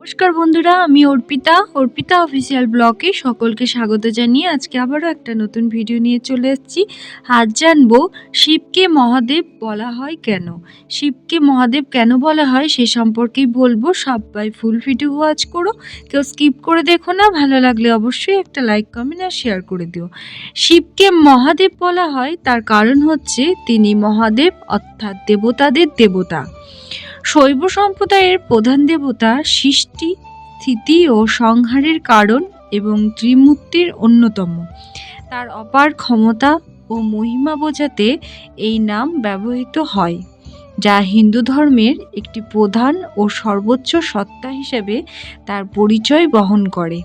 নমস্কার বন্ধুরা, আমি অর্পিতা। অর্পিতা অফিসিয়াল ব্লগে সকলকে স্বাগত জানিয়ে আজকে আবারও একটা নতুন ভিডিও নিয়ে চলে এসেছি। আজ জানব, শিবকে মহাদেব বলা হয় কেন? শিবকে মহাদেব কেন বলা হয় সে সম্পর্কেই বলব। সবাই ফুল ভিডিও ওয়াচ করো। কেউ স্কিপ করে দেখো না। ভালো লাগলে অবশ্যই একটা লাইক কমেন্ট আর শেয়ার করে দিও। শিবকে মহাদেব বলা হয়, তার কারণ হচ্ছে তিনি মহাদেব, অর্থাৎ দেবতাদের দেবতা। শৈব সম্প্রদায়ের প্রধান দেবতা সৃষ্টি, স্থিতি ও সংহারের কারণ এবং ত্রিমূর্তির অন্যতম। তার অপার ক্ষমতা ও মহিমা বোঝাতে এই নাম ব্যবহৃত হয়, যা হিন্দু ধর্মের একটি প্রধান ও সর্বোচ্চ সত্তা হিসেবে তার পরিচয় বহন করে।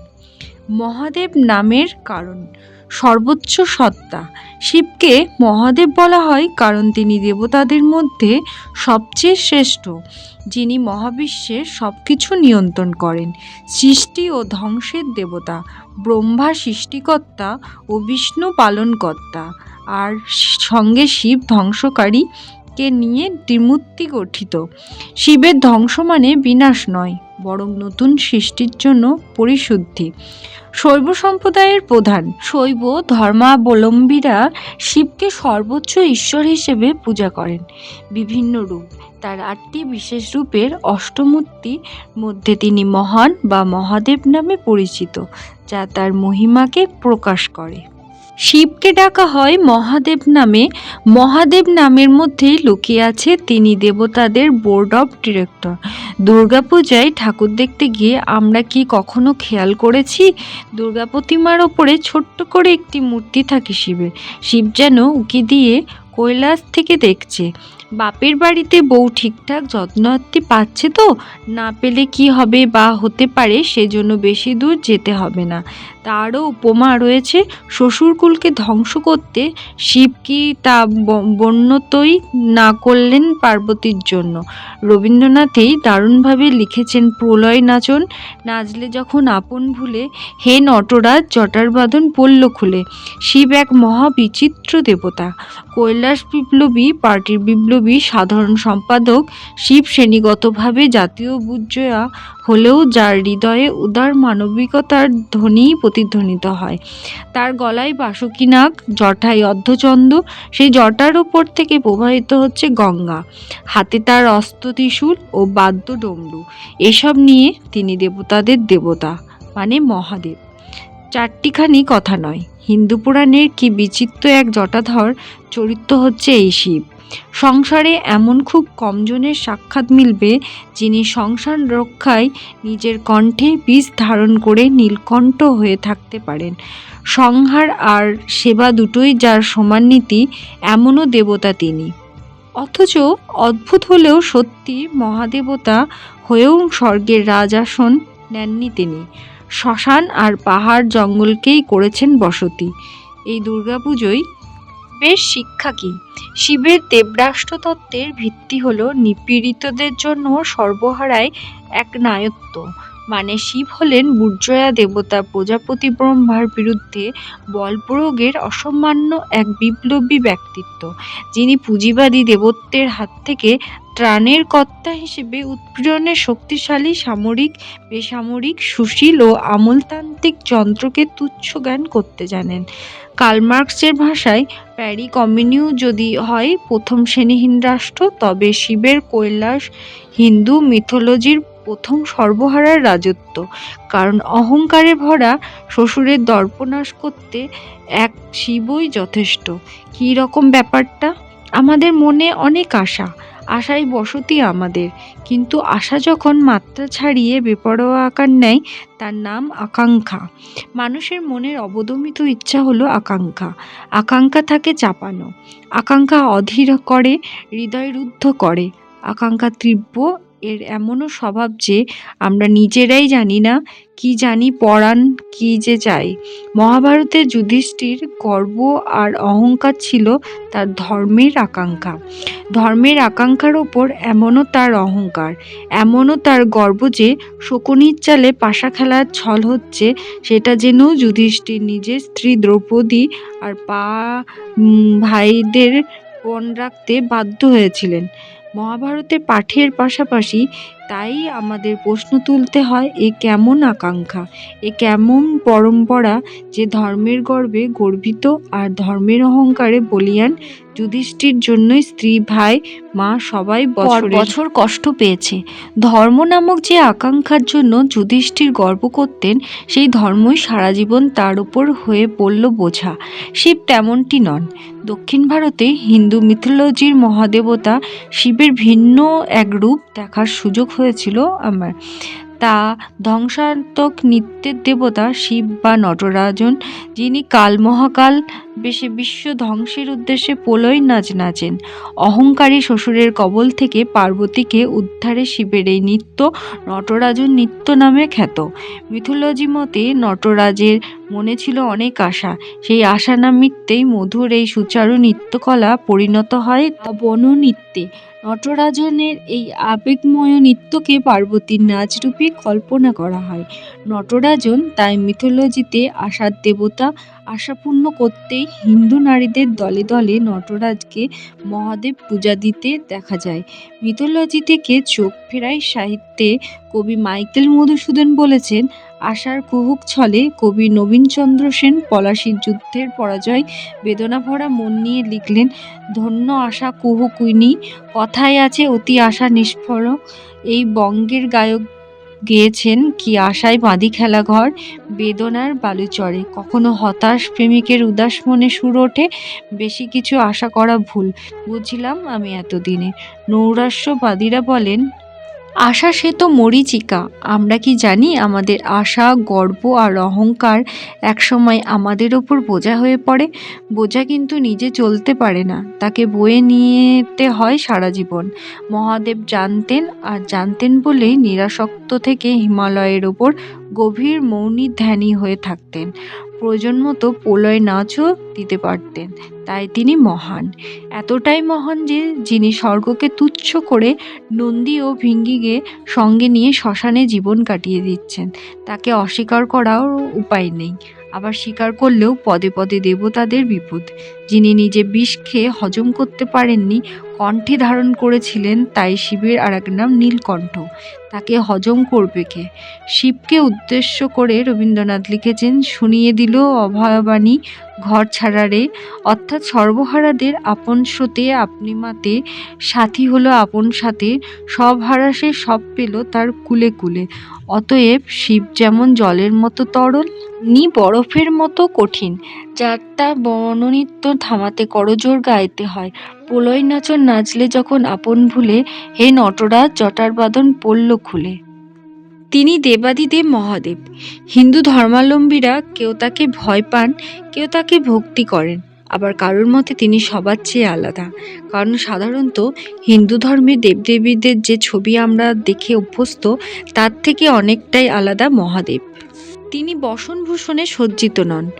মহাদেব নামের কারণ। সর্বোচ্চ সত্তা। শিবকে মহাদেব বলা হয় কারণ তিনি দেবতাদের মধ্যে সবচেয়ে শ্রেষ্ঠ, যিনি মহাবিশ্বের সব কিছু নিয়ন্ত্রণ করেন। সৃষ্টি ও ধ্বংসের দেবতা, ব্রহ্মা সৃষ্টিকর্তা ও বিষ্ণু পালনকর্তা। আর সঙ্গে শিব ধ্বংসকারী কে নিয়ে ত্রিমূর্তি গঠিত। শিবের ধ্বংস মানে বিনাশ নয়। বরং নতুন সৃষ্টির জন্য পরিশুদ্ধি। শৈব সম্প্রদায়ের প্রধান। শৈব ধর্মাবলম্বীরা শিবকে সর্বোচ্চ ঈশ্বর হিসেবে পূজা করেন। বিভিন্ন রূপ। তার আটটি বিশেষ রূপের অষ্টমূর্তি মধ্যে তিনি মহান বা মহাদেব নামে পরিচিত, যা তার মহিমাকে প্রকাশ করে। শিবকে ডাকা হয় মহাদেব নামে। মহাদেব নামের মধ্যেই লুকিয়ে আছে তিনি দেবতাদের বোর্ড অফ ডিরেক্টর দুর্গাপূজায় ঠাকুর দেখতে গিয়ে আমরা কি কখনো খেয়াল করেছি? দুর্গা প্রতিমার ওপরে ছোট্ট করে একটি মূর্তি থাকে শিবের। শিব যেন উকি দিয়ে কৈলাস থেকে দেখছে। বাপের বাড়িতে বউ ঠিকঠাক যত্ন যত্নআত্তি পাচ্ছে তো? না পেলে কি হবে বা হতে পারে সেজন্য বেশি দূর যেতে হবে না। তারও উপমা রয়েছে, শ্বশুরকুলকে ধ্বংস করতে শিব কি তা বন্যতই না করলেন পার্বতীর জন্য। রবীন্দ্রনাথেই দারুণভাবে লিখেছেন প্রলয় নাচন, নাচলে যখন আপন ভুলে হে নটরাজ জটার বাঁধন পড়ল খুলে। শিব এক মহা বিচিত্র দেবতা। কৈলাস বিপ্লবী পার্টির বিপ্লবী সাধারণ সম্পাদক শিব শ্রেণীগতভাবে জাতীয় বুজ্জয়া হলেও যার হৃদয়ে উদার মানবিকতার ধ্বনিই প্রতিধ্বনিত হয়। তার গলায় বাসুকী নাগ, জটায় অর্ধচন্দ্র, সেই জটার ওপর থেকে প্রবাহিত হচ্ছে গঙ্গা। হাতে তার অস্ত্র ত্রিশূল ও বাদ্য ডমরু। এসব নিয়ে তিনি দেবতাদের দেবতা মানে মহাদেব। চারটিখানি কথা নয়। হিন্দু পুরাণের কি বিচিত্র এক জটাধর চরিত্র হচ্ছে এই শিব। সংসারে এমন খুব কমজনের সাক্ষাৎ মিলবে যিনি সংসার রক্ষায় নিজের কণ্ঠে বীজ ধারণ করে নীলকণ্ঠ হয়ে থাকতে পারেন। সংহার আর সেবা দুটোই যার সমান নীতি, এমনও দেবতা তিনি। অথচ অদ্ভুত হলেও সত্যি মহাদেবতা হয়েও স্বর্গের রাজাসন নেননি তিনি। শ্মশান আর পাহাড় জঙ্গলকেই করেছেন বসতি। এই দুর্গাপুজোয় বেশ শিক্ষা কি? শিবের দেবরাষ্ট্র তত্ত্বের ভিত্তি হল নিপীড়িতদের জন্য সর্বহারায় এক নায়ত্ব। মানে শিব হলেন বুর্জয়া দেবতা, প্রজাপতি ব্রহ্মার বিরুদ্ধে বলপ্রয়োগের অসামান্য এক বিপ্লবী ব্যক্তিত্ব। যিনি পুঁজিবাদী দেবত্বের হাত থেকে ত্রাণের কর্তা হিসেবে উৎপীড়নের শক্তিশালী, সামরিক, বেসামরিক, সুশীল ও আমলতান্ত্রিক যন্ত্রকে তুচ্ছ জ্ঞান করতে জানেন। কালমার্কসের ভাষায়, প্যারি কমিউনিউ যদি হয় প্রথম শ্রেণীহীন রাষ্ট্র, তবে শিবের কৈলাস হিন্দু মিথোলজির প্রথম সর্বহারার রাজত্ব। কারণ অহংকারে ভরা শ্বশুরের দর্পনাশ করতে এক শিবই যথেষ্ট। কী রকম ব্যাপারটা? আমাদের মনে অনেক আশা। আশাই বসতি আমাদের। কিন্তু আশা যখন মাত্রা ছাড়িয়ে বেপরোয়া আকার নেয়, তার নাম আকাঙ্ক্ষা। মানুষের মনের অবদমিত ইচ্ছা হলো আকাঙ্ক্ষা। আকাঙ্ক্ষা থাকে চাপানো। আকাঙ্ক্ষা অধীর করে, হৃদয় রুদ্ধ করে। আকাঙ্ক্ষা তীব্র এর এমনও স্বভাব যে আমরা নিজেরাই জানি না কি জানি পরাণ কি যে চাই। মহাভারতে যুধিষ্ঠির গর্ব আর অহংকার ছিল তার ধর্মের আকাঙ্ক্ষা। ধর্মের আকাঙ্ক্ষার ওপর এমনও তার অহংকার, এমনও তার গর্ব যে শকুনির চালে পাশা খেলার ছল হচ্ছে, সেটা জেনেও যুধিষ্ঠির নিজের স্ত্রী দ্রৌপদী আর পা ভাইদের পণ রাখতে বাধ্য হয়েছিলেন। মহাভারতের পাঠের পাশাপাশি তাই আমাদের প্রশ্ন তুলতে হয়, এ কেমন আকাঙ্ক্ষা? এ কেমন পরম্পরা যে ধর্মের গর্বে গর্বিত আর ধর্মের অহংকারে বলিয়ান যুধিষ্ঠির জন্যই স্ত্রী, ভাই, মা সবাই বছর কষ্ট পেয়েছে। ধর্ম নামক যে আকাঙ্ক্ষার জন্য যুধিষ্ঠির গর্ব করতেন, সেই ধর্মই সারা জীবন তার উপর হয়ে পড়ল বোঝা। শিব তেমনটি নন। দক্ষিণ ভারতে হিন্দু মিথোলজির মহাদেবতা শিবের ভিন্ন এক রূপ দেখার সুযোগ হয়েছিল আমার। তা ধ্বংসাত্মক নৃত্যের দেবতা শিব বা নটরাজন, যিনি কাল মহাকাল বেশে বিশ্ব ধ্বংসের উদ্দেশ্যে পোলই নাচ নাচেন অহংকারী শ্বশুরের কবল থেকে পার্বতীকে উদ্ধারে শিবের এই নৃত্য, নটরাজন নৃত্য নামে খ্যাত। মিথোলজি মতে নটরাজের মনে ছিল অনেক আশা। সেই আশা না মিটতেই মধুর এই সুচারু নৃত্যকলা পরিণত হয় বননৃত্যে নটরাজনের এই আবেগময় নৃত্যকে পার্বতীর নাচ রূপে কল্পনা করা হয়। নটরাজন তাই মিথোলজিতে আসার দেবতা আশা পূর্ণ করতেই হিন্দু নারীদের দলে দলে নটরাজকে মহাদেব পূজা দিতে দেখা যায়। মিথোলজি থেকে চোখ ফেরাই সাহিত্যে কবি মাইকেল মধুসূদন বলেছেন, আশার কুহুক ছলে কবি নবীনচন্দ্র সেন পলাশির যুদ্ধের পরাজয় বেদনা ভরা মন নিয়ে লিখলেন, ধন্য আশা কুহুকুইনি, কথায় আছে অতি আশা নিষ্ফল, এই বঙ্গের গায়ক গেয়েছেন কি আশায় বাঁধি খেলাঘর বেদনার বালুচরে। কখনো হতাশ প্রেমিকের উদাস মনে সুর ওঠে, বেশি কিছু আশা করা ভুল। বুঝলাম আমি এতদিনে। নৌরাস্যবাদীরা বলেন আশা সে তো মরিচিকা। আমরা কি জানি আমাদের আশা, গর্ব আর অহংকার একসময় আমাদের ওপর বোঝা হয়ে পড়ে। বোঝা কিন্তু নিজে চলতে পারে না। তাকে বয়ে নিয়েতে হয় সারা জীবন। মহাদেব জানতেন আর জানতেন বলেই নিরাসক্ত থেকে হিমালয়ের ওপর গভীর মৌনী ধ্যানী হয়ে থাকতেন। প্রয়োজন মতো প্রলয় নাচও দিতে পারতেন। তাই তিনি মহান। এতটাই মহান যে, যিনি স্বর্গকে তুচ্ছ করে নন্দী ও ভিঙ্গিকে সঙ্গে নিয়ে শ্মশানে জীবন কাটিয়ে দিচ্ছেন। তাকে অস্বীকার করার উপায় নেই। আবার স্বীকার করলেও পদে পদে দেবতাদের বিপদ। যিনি নিজে বিষ খেয়ে হজম করতে পারেননি, কণ্ঠে ধারণ করেছিলেন তাই শিবের আর এক নাম নীলকণ্ঠ। তাকে হজম করবে কে? শিবকে উদ্দেশ্য করে রবীন্দ্রনাথ লিখেছেন, শুনিয়ে দিল অভয়বাণী ঘর ছাড়ারে। অর্থাৎ সর্বহারাদের আপন স্রোতে আপনি মাতে, সাথী হলো আপন সাথে, সব হারাসে সব পেল তার কুলে কুলে। অতএব শিব যেমন জলের মতো তরল, নি বরফের মতো কঠিন। যার তা বননিত্য থামাতে করজোর গাইতে হয়। প্রলয় নাচন নাচলে যখন আপন ভুলে, হে নটরাজ, জটার বাদন পড়ল খুলে। তিনি দেবাদিদেব মহাদেব। হিন্দু ধর্মাবলম্বীরা কেউ তাকে ভয় পান, কেউ তাকে ভক্তি করেন। আবার কারোর মতে তিনি সবার চেয়ে আলাদা। কারণ সাধারণত হিন্দু ধর্মের দেবদেবীদের যে ছবি আমরা দেখে অভ্যস্ত, তার থেকে অনেকটাই আলাদা মহাদেব। তিনি বসনভূষণে সজ্জিত নন।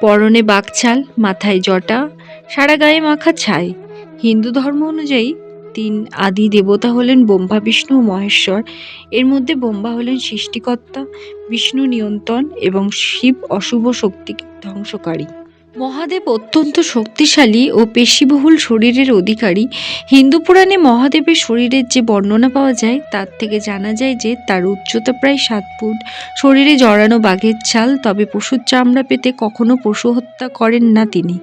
পরনে বাকছাল, মাথায় জটা, সারা গায়ে মাখা ছাই। হিন্দু ধর্ম অনুযায়ী তিন আদি দেবতা হলেন ব্রহ্মা, বিষ্ণু ও মহেশ্বর। এর মধ্যে ব্রহ্মা হলেন সৃষ্টিকর্তা, বিষ্ণু নিয়ন্ত্রণ এবং শিব অশুভ শক্তিকে ধ্বংসকারী। মহাদেব অত্যন্ত শক্তিশালী ও পেশিবহুল শরীরের অধিকারী। হিন্দু পুরাণে মহাদেবের শরীরের যে বর্ণনা পাওয়া যায়, তার থেকে জানা যায় যে তার উচ্চতা প্রায় সাত ফুট। শরীরে জড়ানো বাঘের ছাল, তবে পশুর চামড়া পেতে কখনো পশু হত্যা করেন না তিনি।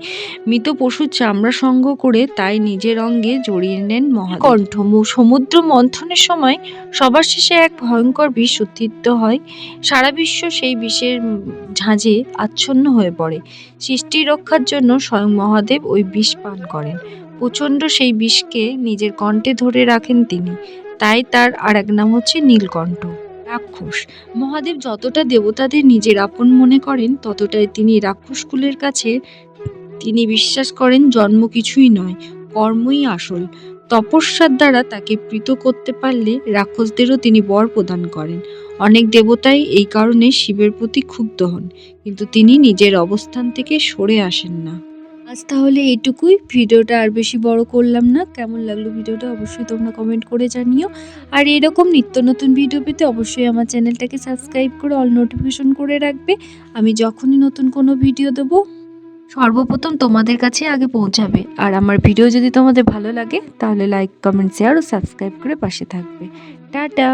মৃত পশুর চামড়া সংগ্রহ করে তাই নিজের অঙ্গে জড়িয়ে নেন মহাকণ্ঠ সমুদ্র মন্থনের সময় সবার শেষে এক ভয়ঙ্কর বিষ উত্থিত হয়। সারা বিশ্ব সেই বিষের ঝাঁঝে আচ্ছন্ন হয়ে পড়ে। সৃষ্টি রক্ষার জন্য স্বয়ং মহাদেব ওই বিষ পান করেন। প্রচণ্ড সেই বিষকে নিজের কণ্ঠে ধরে রাখেন তিনি। তাই তার আর এক নাম হচ্ছে নীলকণ্ঠ। রাক্ষস। মহাদেব যতটা দেবতাদের নিজের আপন মনে করেন, ততটাই তিনি রাক্ষসকুলের কাছে তিনি বিশ্বাস করেন জন্ম কিছুই নয়, কর্মই আসল। তপস্যার দ্বারা তাকে প্রীত করতে পারলে রাক্ষসদেরও তিনি বর প্রদান করেন। অনেক দেবতাই এই কারণে শিবের প্রতি ক্ষুব্ধ হন, কিন্তু তিনি নিজের অবস্থান থেকে সরে আসেন না। আজ তাহলে এইটুকুই। ভিডিওটা আর বেশি বড় করলাম না। কেমন লাগল ভিডিওটা অবশ্যই তোমরা কমেন্ট করে জানিও। আর এরকম নিত্য নতুন ভিডিও পেতে অবশ্যই আমার চ্যানেলটাকে সাবস্ক্রাইব করে অল নোটিফিকেশন করে রাখবে। আমি যখনই নতুন কোনো ভিডিও দেবো, সর্বপ্রথম তোমাদের কাছে আগে পৌঁছাবে। আর আমার ভিডিও যদি তোমাদের ভালো লাগে, তাহলে লাইক, কমেন্ট, শেয়ার ও সাবস্ক্রাইব করে পাশে থাকবে। টাটা!